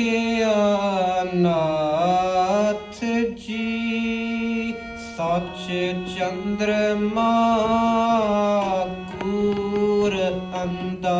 ਆਖਿਆ ਨਾਥ ਜੀ ਸੱਚ ਚੰਦਰਮਾ ਕੂਰ ਅੰਦਾ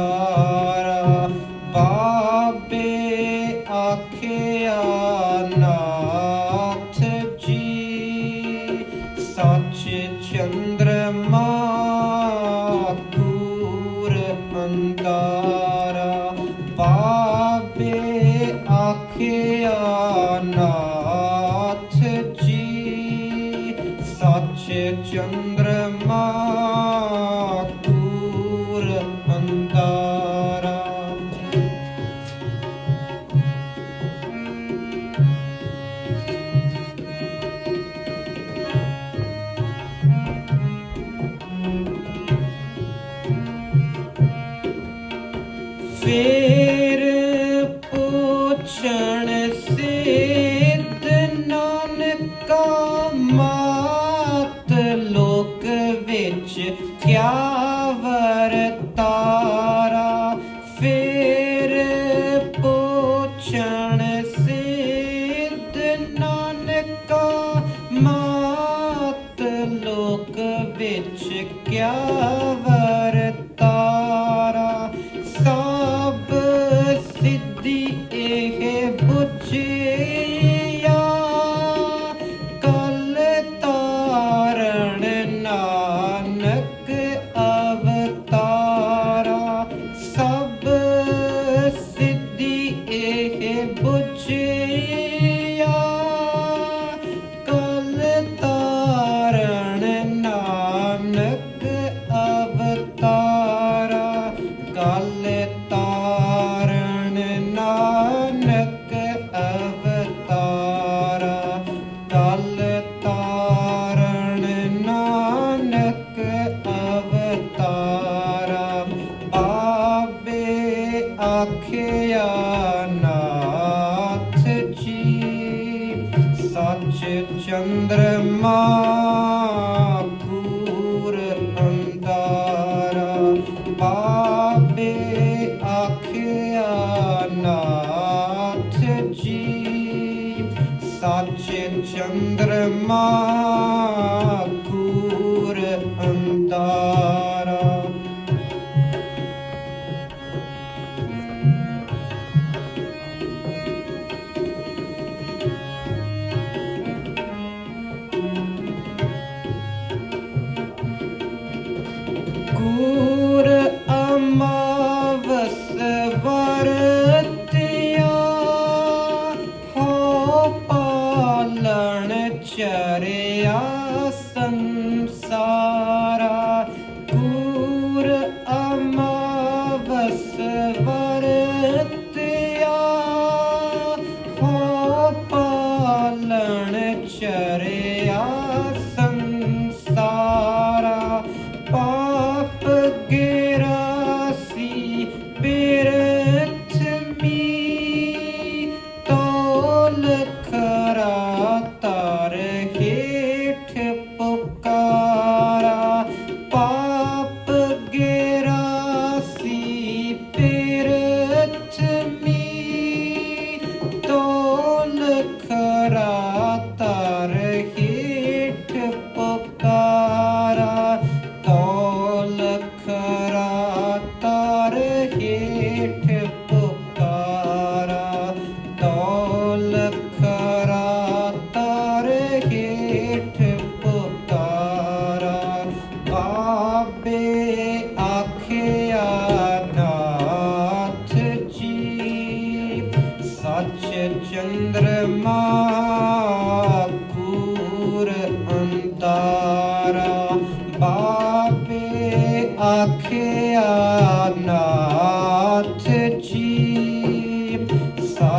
चन्द्रमाूर अन्तरा feel ਮਾ ਪੂਰ ਅੰਦਾਰਾ ਪਾ ਚਰਿਆ ਸੰਸਾਰਾ ਪੂਰ ਅਮਾਵਸ ਵਰਤਿਆ। ਹੋ ਪਾਲਣ ਚਰਿਆ Kaka.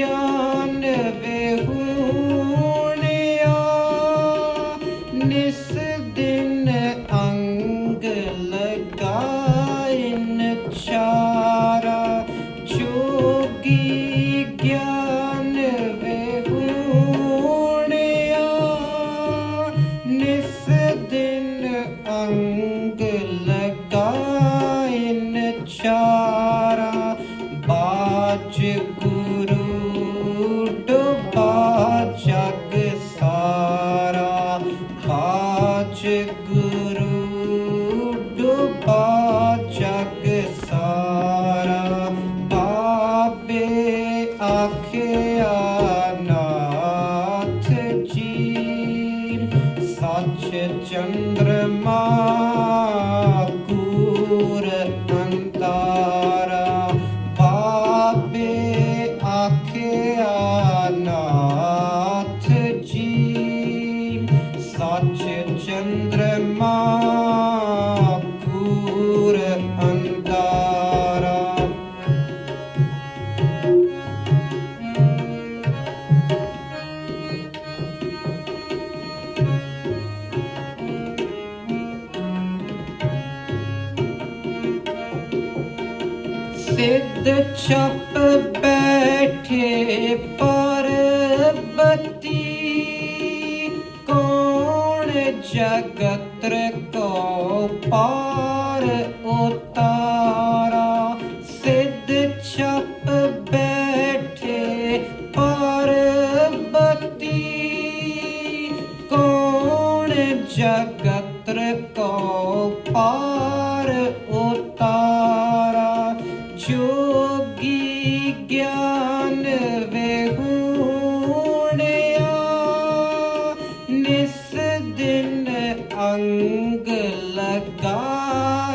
Yeah. such a good ਕੇ ਛਪ ਬੈਠੇ ਪਰਬਤੀ, ਕੌਣ ਜਗਤਰ ਕੋ ਪਾਰ ਉਤਾਰਾ? ਸਿੱਧ ਛਪ ਬੈਠੇ ਪਰਬਤੀ, ਕੌਣ ਜਗਤਰ ਕੋ ਪਾਰ अंग लगा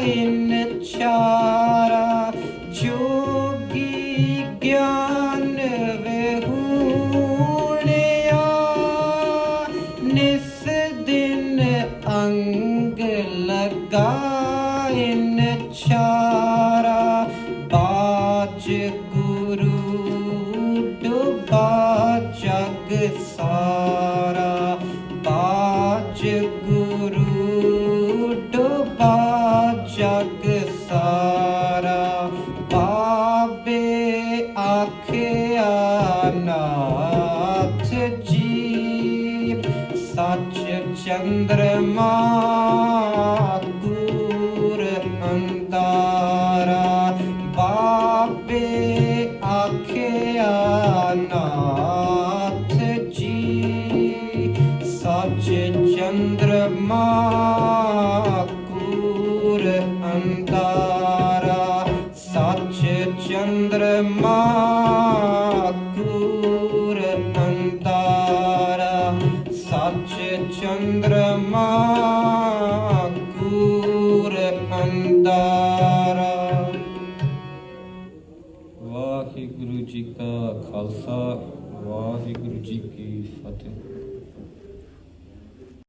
इन चारा जोगी ज्ञान वेहूणया निस दिन अंग लगा इन चारा बाज ਬਾਬੇ ਆਖਿਆ ਨਾਥ ਜੀ ਸੱਚ ਚੰਦਰਮਾ ਗੁਰ ਅੰਤਾਰਾ ਬਾਬੇ ਆਖਿਆ ਨਾਥ ਜੀ ਸੱਚ ਚੰਦਰਮਾ ਚੰਦਰਮਾ